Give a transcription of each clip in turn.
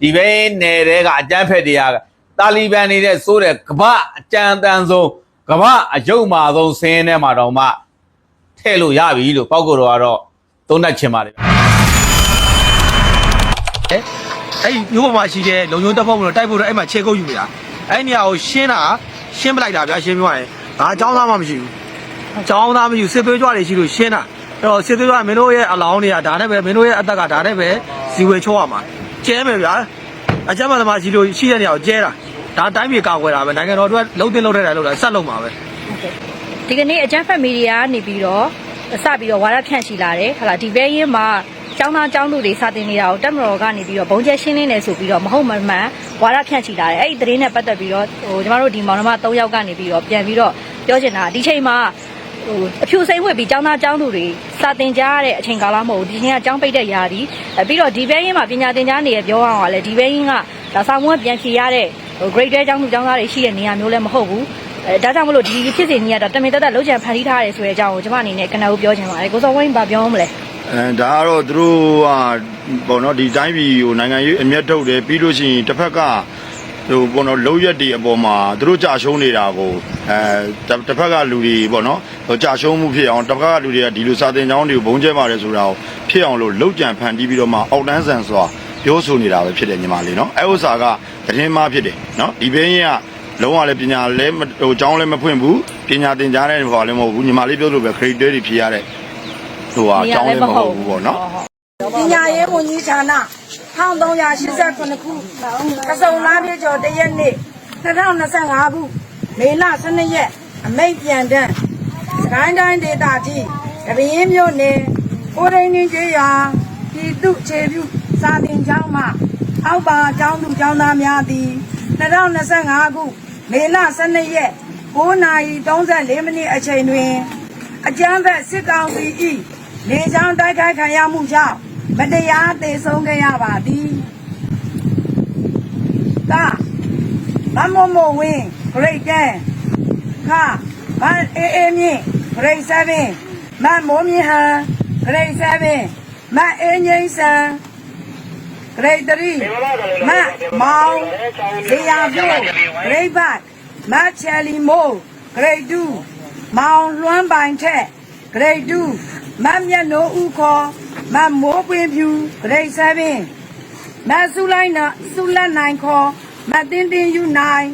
ဒီဘဲနယ်တဲ့ကအကြမ်းဖက်တွေကတာလီဘန်နေတဲ့စိုးတဲ့ကမ္ဘာအကြမ်းတမ်းဆုံးကမ္ဘာအယုံမာဆုံးဆင်းရဲထဲမှာတော့မှထည့်လို့ရပြီလို့ပောက်ကိုတော့ကတော့သုံးသပ်ချင်ပါတယ်အဲ့ဒီမြို့ပေါ်မှာရှိတဲ့လုံယုံတပ်ဖွဲ့ဝင်တို့တိုက်ဖို့တော့အဲ့မှာခြေကုပ်ယူနေတာအဲ့ဒီနေရာကိုရှင်းတာရှင်းပလိုက်တာဗျာရှင်းပြရရင်ငါအကြောင်းသားမှမရှိဘူးအကြောင်းသားမရှိဘူးစစ်သွေးကြွတွေရှိလို့ရှင်းတာအဲ့တော့စစ်သွေးကြွမင်းတို့ရဲ့အလောင်းတွေကဒါနဲ့ပဲမင်းတို့ရဲ့အသက်ကဒါနဲ့ပဲဇီဝေချိုးရမှာ ကျဲမယ်ဗျာအကြမ်းမသမားရှိလို့ရှိတဲ့နေရာကိုကျဲတာဒါတိုင်းပြည်ကာကွယ်တာပဲနိုင်ငံတော်အတွက်လုံးတင်လုံးတဲ့တယ်လို့လည်းဆက်လုံးပါပဲဒီကနေ့အကြမ်းဖက်မီဒီယာကနေပြီးတော့စပြီးတော့ဝါဒဖြန့်ချီလာတယ်ဟာလာဒီဘဲရင်မှာကျောင်းသားကျောင်းသူတွေစာတင်နေတာကိုတက်မတော်ကနေပြီးတော့ဘုံကျဲရှင်းလင်းနေဆိုပြီးတော့မဟုတ်မမှန်ဝါဒဖြန့်ချီလာတယ်အဲ့ဒီသတင်းနဲ့ပတ်သက်ပြီးတော့ဟိုကျမတို့ဒီမောင်နှမ၃ယောက်ကနေပြီးတော့ပြန်ပြီးတော့ပြောချင်တာဒီချိန်မှာ ဟိုအဖြူစိမ့်ဝှက်ပြီးကျောင်းသားကျောင်းသူတွေစာတင်ကြရတဲ့အချိန်ကာလမဟုတ်ဘူးဒီချိန်ကကျောင်းပိတ်တဲ့ຢာဒီအဲပြီးတော့ဒီဘဲရင်မှာပညာသင်ကြားနေရပြောအောင်ကလည်းဒီဘဲရင်ကဒါဆောင်မွေးပြန်ဖြေရတဲ့ဟို grade ကျောင်းသူကျောင်းသားတွေရှိတဲ့နေရာမျိုးလည်းမဟုတ်ဘူးအဲဒါကြောင့်မလို့ဒီဖြစ်စဉ်ကြီးကတော့တမင်တက်တက်လုံးချန်ဖန်တီးထားရတယ်ဆိုတဲ့အကြောင်းကိုကျွန်မအနေနဲ့ကနဦးပြောချင်ပါတယ်ကိုစောဝင်းဘာပြောမလဲအဲဒါကတော့သူတို့ကဘောနော်ဒီတိုင်းပြည်ကိုနိုင်ငံရေးအမျက်ထုတ်တယ်ပြီးလို့ရှိရင်တစ်ဖက်က ဟိုဘောနော်လုံးရက်တွေအပေါ်မှာသူတို့ကြာရှုံးနေတာကိုအဲတစ်တစ်ဖက်ကလူတွေဘောနော်ဟိုကြာရှုံးမှုဖြစ်အောင်တစ်ဖက်ကလူတွေကဒီလိုစာတင်ကြောင်းတွေကိုဘုံကျဲပါတယ်ဆိုတာကိုဖြစ်အောင်လို့လုံးကြံဖန်တီးပြီးတော့မှအောက်တန်းဆန်စွာပြောဆိုနေတာပဲဖြစ်တယ်ညီမလေးနော်အဲဥစ္စာကသတင်းမှားဖြစ်တယ်နော်ဒီဘင်းရင်ကလုံးဝလည်းပညာလည်းမဟိုကျောင်းလည်းမဖွင့်ဘူးပညာသင်ကြားတဲ့ဘာလည်းမဟုတ်ဘူးညီမလေးပြောလို့ပဲ credit တွေဖြေရတဲ့ဟိုဟာကျောင်းလည်းမဟုတ်ဘူးပေါ့နော်ပညာရေးဝန်ကြီးဌာန 1389ခုကစုံလားပြကျော်တရက်နေ့2025ခုမေလ12ရက်အမိတ်ပြန်တန်းစကိုင်းတိုင်းဒေသကြီးတပင်းမြို့နယ်ကိုရင်းင်းကျေးရွာပြည်သူ့ခြေပြုစာတင်ကျောင်းမှအောက်ပါကျောင်းသူကျောင်းသားများသည်2025ခုမေလ12ရက်9:34မိနစ်အချိန်တွင် အကြမ်းဖက်စစ်ကောင်စီ၏လေကြောင်းတိုက်ခိုက်ခံရမှုကြောင့် မတရားသေဆုံးခဲ့ရပါသည်ကမမမဝင်း grade 10ခမအေးအေးမြင့် grade 7မမိုးမြင့်ဟန် grade 7မအေးငိမ့်ဆန် grade 3မမောင်ဇေယျပြို grade 5မချယ်လီမိုး grade 2မောင်လွမ်းပိုင်ထက် grade 2မမျက်နှိုးဦးခေါ် မမိုးပွင့်ဖြူ grade 7မဆုလိုက်နာဆုလက်နိုင်ခေါ်မတင်းတင်းယူနိုင်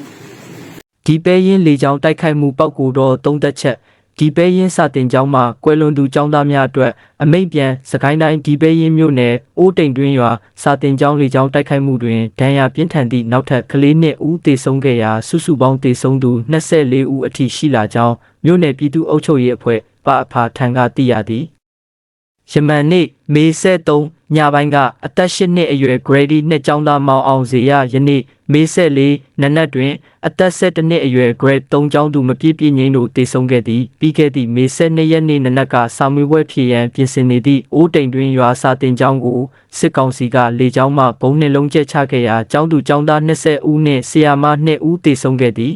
ဒီပဲရင်လေကြောင်းတိုက်ခိုက်မှုပောက်ကူတော့သုံးသက်ချက်ဒီပဲရင်စတင်ကျောင်းမှာကွယ်လွန်သူကျောင်းသားများအတွက်အမိတ်ပြန်စကိုင်းတိုင်းဒီပဲရင်မြို့နယ်အိုးတိမ်တွင်းရွာစတင်ကျောင်းလေကြောင်းတိုက်ခိုက်မှုတွင်ဒဏ်ရာပြင်းထန်သည့်နောက်ထပ်ကလေးနှင့်ဦးသေဆုံးခဲ့ရာစုစုပေါင်းသေဆုံးသူ24ဦးအထိရှိလာကြောင်းမြို့နယ်ပြည်သူ့အုပ်ချုပ်ရေးအဖွဲ့ပအဖာထံကသိရသည် ယမန်နေ့မေ73ညပိုင်းကအသက်၈နှစ်အရွယ် Grady နှစ်ကျောင်းသားမောင်အောင်စေရယနေ့မေ74နနက်တွင်အသက်12နှစ်အရွယ် Grade 3ကျောင်းသူမပြည့်ပြည့်ငိမ့်တို့တေဆုံးခဲ့သည်ပြီးခဲ့သည့်မေ12ရက်နေ့နနက်ကစာမေးပွဲဖြေရန်ပြင်ဆင်နေသည့်အိုးတိမ်တွင်ရွာစာတင်ကျောင်းကိုစစ်ကောင်စီကလေကျောင်းမှဘုံနှလုံးကျက်ချခဲ့ရာကျောင်းသူကျောင်းသား20ဦးနှင့်ဆရာမ2ဦးတေဆုံးခဲ့သည်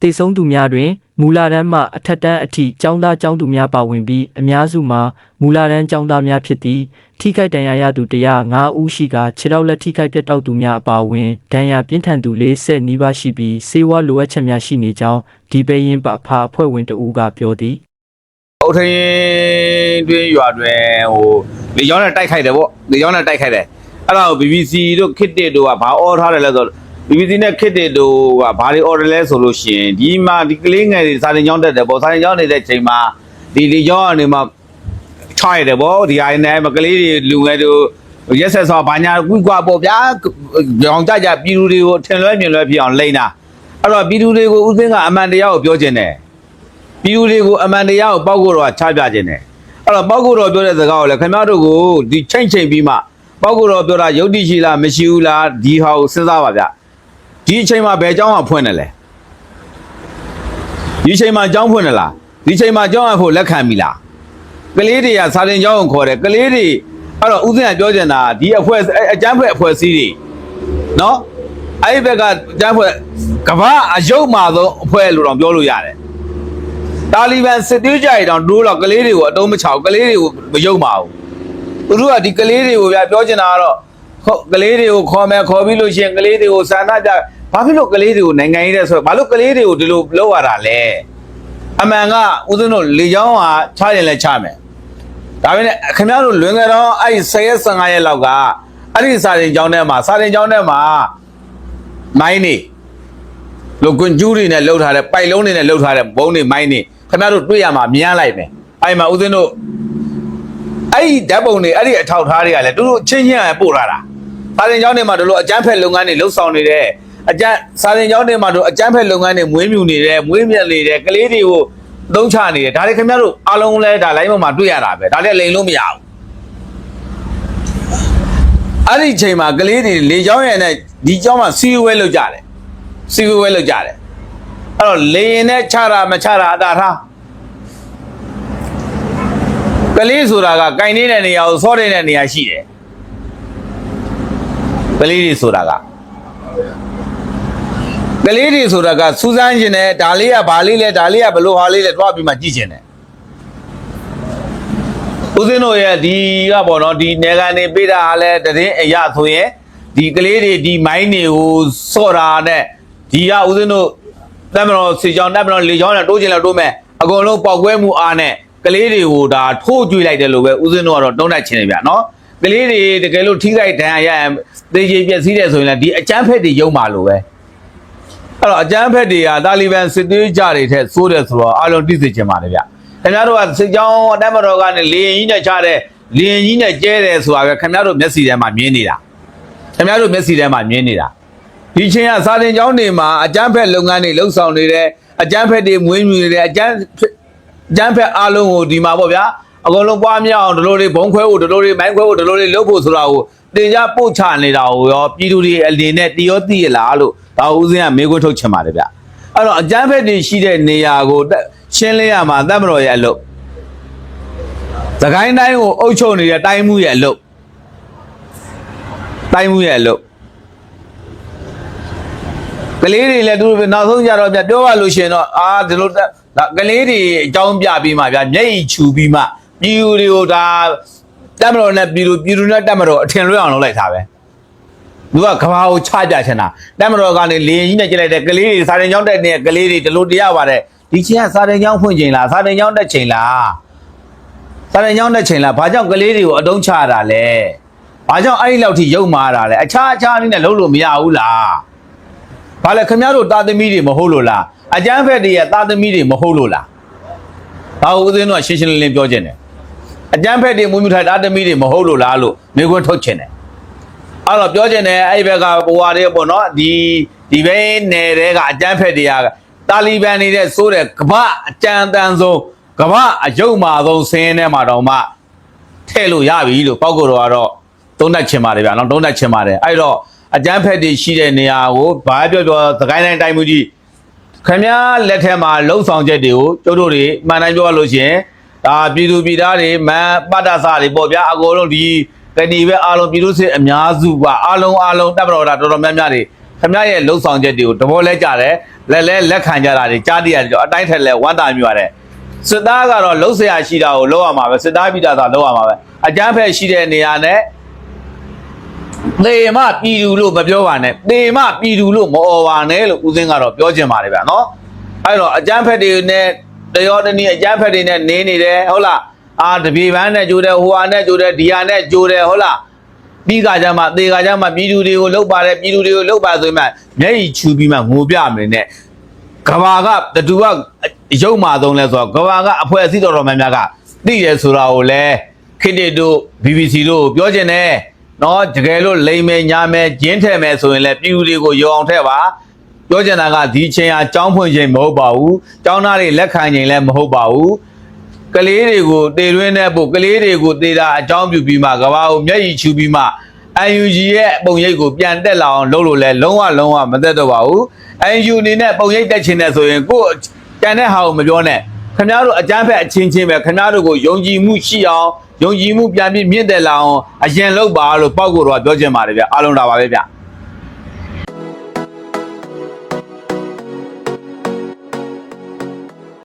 တေဆုံးသူများတွင် မူလာတန်းမှအထက်တန်းအထိကျောင်းသားကျောင်းသူများပါဝင်ပြီးအများစုမှာမူလာတန်းကျောင်းသားများဖြစ်သည်ထိခိုက်ဒဏ်ရာရသူ105ဦးရှိကခြေထောက်လက်ထိခိုက်ပြတ်တောက်သူများအပါအဝင်ဒဏ်ရာပြင်းထန်သူ40နီးပါးရှိပြီးစေဝါလိုအပ်ချက်များရှိနေကြောင်းဒီပဲရင်ပဖာအဖွဲ့ဝင်တဦးကပြောသည်အုတ်ထင်းတွင်းရွာတွင်ဟိုလေကြောင်းနဲ့တိုက်ခိုက်တယ်ပေါ့လေကြောင်းနဲ့တိုက်ခိုက်တယ်အဲ့ဒါကို BBC တို့ခစ်တစ်တို့ကဘာအော်ထားတယ်လဲဆိုတော့ BBC နဲ့ခစ်တစ်တို့ကဘာတွေအော်တယ်လဲဆိုလို့ရှိရင်ဒီမှာဒီကလေးငယ်တွေစာတင်ကျောင်းတက်တယ်ပေါ့စာတင်ကျောင်းနေတဲ့ချိန်မှာဒီလေကြောင်းကနေမှချွားရတယ်ပေါ့ဒီအိုင်းနဲ့မကလေးတွေလူငယ်တို့ရက်ဆက်ဆောဘာညာကွကွာပေါ့ဗျာကြောင်ကြကြပြည်သူတွေကိုထင်လွဲမြင်လွဲဖြစ်အောင်လိမ့်တာအဲ့တော့ပြည်သူတွေကိုဥစဉ်ကအမှန်တရားကိုပြောခြင်းတယ်ပြည်သူတွေကိုအမှန်တရားကိုပောက်ကိုတော့ချပြခြင်းတယ်အဲ့တော့ပောက်ကိုတော့ပြောတဲ့စကားကိုလည်းခင်ဗျားတို့ကိုဒီချိန်ချိန်ပြီးမှပောက်ကိုတော့ပြောတာယုတ်တိရှိလားမရှိဘူးလားဒီဟာကိုစဉ်းစားပါဗျ ဒီအချိန်မှာဘယ်เจ้าကဖွင့်တယ်လဲဒီအချိန်မှာเจ้าဖွင့်တယ်လားဒီအချိန်မှာเจ้าကဖို့လက်ခံပြီလားကလေးတွေကစာတင်เจ้าကိုခေါ်တယ်ကလေးတွေအဲ့တော့ဦးစင်ကပြောချင်တာဒီအဖွဲ့အကျန်းဖွဲ့အဖွဲ့အစည်းတွေနော်အဲ့ဒီဘက်ကအကျန်းဖွဲ့ကမ္ဘာအယုတ်မာဆုံးအဖွဲ့လို့တော့ပြောလို့ရတယ် တာလီဘန်စစ်သွေးကြိုင်တောင်တိုးတော့ကလေးတွေကိုအတုံးမချောက်ကလေးတွေကိုမယုံပါဘူးသူတို့ကဒီကလေးတွေကိုဗျာပြောချင်တာကတော့ ခေါ်ကလေးတွေကိုခေါ်မယ်ခေါ်ပြီးလို့ရှိရင်ကလေးတွေကိုစာနာကြ ဘာဖြစ်လို့ကလေးတွေကိုနိုင်ငံရေးတဲ့ဆိုတော့ဘာလို့ကလေးတွေကိုဒီလိုလောက်ရတာလဲအမှန်ကဦးဇင်းတို့လေချောင်းဟာချရင်လည်းချမယ်ဒါပေမဲ့ခင်ဗျားတို့လွင်ကြတော့အဲ့10ရက်15ရက်လောက်ကအဲ့ဒီစာရင်ကျောင်းထဲမှာစာရင်ကျောင်းထဲမှာမိုင်းနေလောကွန်ကျူးတွေနဲ့လှုပ်ထားတဲ့ပိုက်လုံးတွေနဲ့လှုပ်ထားတဲ့ဘုံတွေမိုင်းနေခင်ဗျားတို့တွေ့ရမှာမြင်ရလိုက်မယ်အဲ့မှာဦးဇင်းတို့အဲ့ဒီဓာတ်ပုံတွေအဲ့ဒီအထောက်ထားတွေကလည်းတို့တို့ချင်းချင်းရပို့လာတာစာရင်ကျောင်းတွေမှာတို့လိုအကျန်းဖက်လုပ်ငန်းတွေလှုပ်ဆောင်နေတယ် အကျန်းစာရင်ကျောင်းတွေမှာတို့အကျန်းဖက်လုပ်ငန်းတွေမွေးမြူနေတယ်မွေးမြက်နေတယ်ကလေးတွေကိုသုံးချနေတယ်ဒါတွေခင်ဗျားတို့အားလုံးလဲဒါလိုင်းပေါ်မှာတွေ့ရတာပဲဒါလည်းလိန်လို့မရဘူးအဲ့ဒီအချိန်မှာကလေးတွေလေကျောင်းရံနဲ့ဒီကျောင်းမှာစီဝဲလုပ်ကြတယ်စီဝဲလုပ်ကြတယ်အဲ့တော့လေရင်နဲ့ချတာမချတာအတာထားကလေးဆိုတာကကင်နေတဲ့နေရာကိုစောတဲ့နေရာရှိတယ်ကလေးတွေဆိုတာကက လေးတွေဆိုတာကစူးစမ်းခြင်းနဲ့ဒါလေးကဘာလေးလဲဒါလေးကဘလို့ဟာလေးလဲတွားပြီးမှကြည့်ခြင်းနဲ့ဦးဇင်းတို့ရဲ့ဒီကပေါ့နော်ဒီနေကန်နေပေးတာကလည်းတည်င်းအရာဆိုရင်ဒီကလေးတွေဒီမိုင်းတွေကိုစော့တာနဲ့ဒီကဦးဇင်းတို့တက်မတော်စီချောင်းတက်မတော်လေချောင်းနဲ့တိုးချင်လောက်တိုးမဲ့အကုန်လုံးပေါက်ကွဲမှုအားနဲ့ကလေးတွေကိုဒါထိုးကြွေးလိုက်တယ်လို့ပဲဦးဇင်းတို့ကတော့တုံးတိုက်ချင်တယ်ဗျနော်ကလေးတွေတကယ်လို့ထိခိုက်ဒဏ်ရာရရင်သေချေပြက်စီးတယ်ဆိုရင်လည်းဒီအကျန်းဖက်တွေယုံပါလို့ပဲ အဲ့တော့အကျန်းဖက်တွေကတာလီဘန်စစ်သွေးကြတွေထက်စိုးတယ်ဆိုတော့အလုံးသိစေချင်ပါတယ်ဗျခင်ဗျားတို့ကစစ်ကြောင်းတက်မတော်ကနေလေရင်ကြီးနဲ့ချတဲ့လေရင်ကြီးနဲ့ကျဲတယ်ဆိုတာပဲခင်ဗျားတို့မျက်စိထဲမှာမြင်နေတာခင်ဗျားတို့မျက်စိထဲမှာမြင်နေတာဒီချင်းကစာတင်ကျောင်းတွေမှာအကျန်းဖက်လုပ်ငန်းတွေလှုပ်ဆောင်နေတယ်အကျန်းဖက်တွေမွေးမြူနေတယ်အကျန်းအကျန်းဖက်အားလုံးကိုဒီမှာပေါ့ဗျာအကုန်လုံးပွားများအောင်ဒီလိုတွေဘုံခွဲဖို့ဒီလိုတွေမိုင်းခွဲဖို့ဒီလိုတွေလုပ်ဖို့ဆိုတာကိုတင်ကြပို့ချနေတာကိုရောပြည်သူတွေအလင်းနဲ့တရောသိရလားလို့ ဒါဦးစင်းကမေးခွန်းထုတ်ချင်ပါတယ်ဗျအဲ့တော့အကျန်းဖက်တွေရှိတဲ့နေရာကိုတက်ရှင်းလင်းရမှာတတ်မတော်ရဲ့အလုပ်သခိုင်းတိုင်းကိုအုပ်ချုပ်နေတဲ့တိုင်းမှုရဲ့အလုပ်တိုင်းမှုရဲ့အလုပ်ကလေးတွေလည်းသူတို့နောက်ဆုံးကြတော့ပြပြောပါလို့ရှရင်တော့အာဒီလိုတက်ဒါကလေးတွေအကြောင်းပြပြီးမှဗျာမျက်ရည်ချူပြီးမှပြည်သူတွေကိုဒါတက်မတော်နဲ့ပြည်သူပြည်သူနဲ့တက်မတော်အထင်လွဲအောင်လုပ်လိုက်တာပဲ သူကကဘာကိုချကြချင်တာတက်မတော်ကနေလေရင်ကြီးနဲ့ကြည့်လိုက်တဲ့ကလေးတွေစာတင်ကျောင်းတက်နေတဲ့ကလေးတွေဒီလိုတရားပါတယ်ဒီချင်းကစာတင်ကျောင်းဖွင့်ချိန်လားစာတင်ကျောင်းတက်ချိန်လားစာတင်ကျောင်းတက်ချိန်လားဘာကြောင့်ကလေးတွေကိုအတုံးချတာလဲဘာကြောင့်အဲ့ဒီလောက်ထိယုံမာတာလဲအခြားအခြားနည်းနဲ့လုပ်လို့မရဘူးလားဘာလဲခင်ဗျားတို့တာသမီတွေမဟုတ်လို့လားအကျန်းဖက်တွေရဲ့တာသမီတွေမဟုတ်လို့လားဘာလို့ဦးဇင်းတို့ကရှင်းရှင်းလင်းလင်းပြောခြင်းတယ်အကျန်းဖက်တွေမွေးမြူထားတာသမီတွေမဟုတ်လို့လားလို့မေခွန်းထုတ်ခြင်းတယ် အဲ့တော့ပြောခြင်းတယ်အဲ့ဒီဘက်ကဘဝတွေပေါ့နော်ဒီဒီဘဲနယ်တဲကအကျန်းဖက်တွေကတာလီဘန်နေတဲ့စိုးတဲ့ကမ္ဘာအကြမ်းတမ်းဆုံးကမ္ဘာအယုံမာဆုံးဆင်းရဲထဲမှာတော့မှထဲ့လို့ရပြီလို့ပောက်ကိုတော့ကတော့သုံးတတ်ချင်ပါတယ်ဗျာနော်သုံးတတ်ချင်ပါတယ်အဲ့တော့အကျန်းဖက်တွေရှိတဲ့နေရာကိုဘာပြောပြောသခိုင်းတိုင်းတိုင်းမှုကြီးခင်ဗျားလက်ထက်မှာလှုပ်ဆောင်ချက်တွေကိုကျုပ်တို့တွေမှန်တိုင်းပြောရလို့ရှိရင်ဒါပြည်သူပြည်သားတွေမန်ပတ္တစတွေပေါ့ဗျာအကုန်လုံးဒီ ကဏီပဲအားလုံးပြည်သူစစ်အများစုကအားလုံးအားလုံးတပ်မတော်တာတော်တော်များများတွေခမရဲ့လှုပ်ဆောင်ချက်တွေကိုတဘောလဲကြတယ်လက်လဲလက်ခံကြတာတွေကြားတရတယ်အတိုင်းထက်လဲဝမ်းသာမြူရတယ်စစ်သားကတော့လှုပ်ဆရာရှိတာကိုလှုပ်ရမှာပဲစစ်သားပြည်သားသာလှုပ်ရမှာပဲအကြမ်းဖက်ရှိတဲ့နေရာနဲ့သေမပြည်သူလို့မပြောပါနဲ့သေမပြည်သူလို့မအော်ပါနဲ့လို့ဦးစင်းကတော့ပြောချင်ပါတယ်ဗျာနော်အဲ့တော့အကြမ်းဖက်တွေနဲ့တရောတနည်းအကြမ်းဖက်တွေနဲ့နေနေတယ်ဟုတ်လား အာတပြေပန်းနဲ့ကြိုးတယ်ဟိုဟာနဲ့ကြိုးတယ်ဒီဟာနဲ့ကြိုးတယ်ဟုတ်လားပြီးကကြမှာသေကကြမှာပြည်သူတွေကိုလှုပ်ပါတယ်ပြည်သူတွေကိုလှုပ်ပါဆိုရင်မှမျက်ရည်ချူပြီးမှငိုပြမယ်နဲ့ကဘာကတတူကရုပ်မာသုံးလဲဆိုတော့ကဘာကအဖွဲအစည်းတော်တော်များများကသိတယ်ဆိုတာကိုလည်းခိတစ်တို့ BBC တို့ပြောချင်တယ်နော်တကယ်လို့လိမ်မယ်ညာမယ်ကျင်းထဲမယ်ဆိုရင်လည်းပြည်သူတွေကိုယုံအောင်ထည့်ပါပြောချင်တာကဒီချိန်ဟာကြောင်းဖွင့်ချိန်မဟုတ်ပါဘူးကြောင်းသားတွေလက်ခံချိန်လည်းမဟုတ်ပါဘူး ကလေးတွေကိုတေတွင်းတဲ့ပို့ကလေးတွေကိုတေတာအကြောင်းပြုပြီးမှကဘာကိုမျက်ရည်ချူပြီးမှ UNG ရဲ့ပုံရိပ်ကိုပြန်တက်လာအောင်လုပ်လို့လဲလုံးဝလုံးဝမသက်တော့ပါဘူး UNG အနေနဲ့ပုံရိပ်တက်ချင်တဲ့ဆိုရင်ကိုယ်ကျန်တဲ့ဟာကိုမပြောနဲ့ခင်ဗျားတို့အကြမ်းဖက်အချင်းချင်းပဲခင်ဗျားတို့ကိုယုံကြည်မှုရှိအောင်ယုံကြည်မှုပြန်ပြီးမြင့်တက်လာအောင်အရင်လုပ်ပါလို့ပောက်ကိုတော့ပြောချင်ပါတယ်ဗျအားလုံးဒါပါပဲဗျ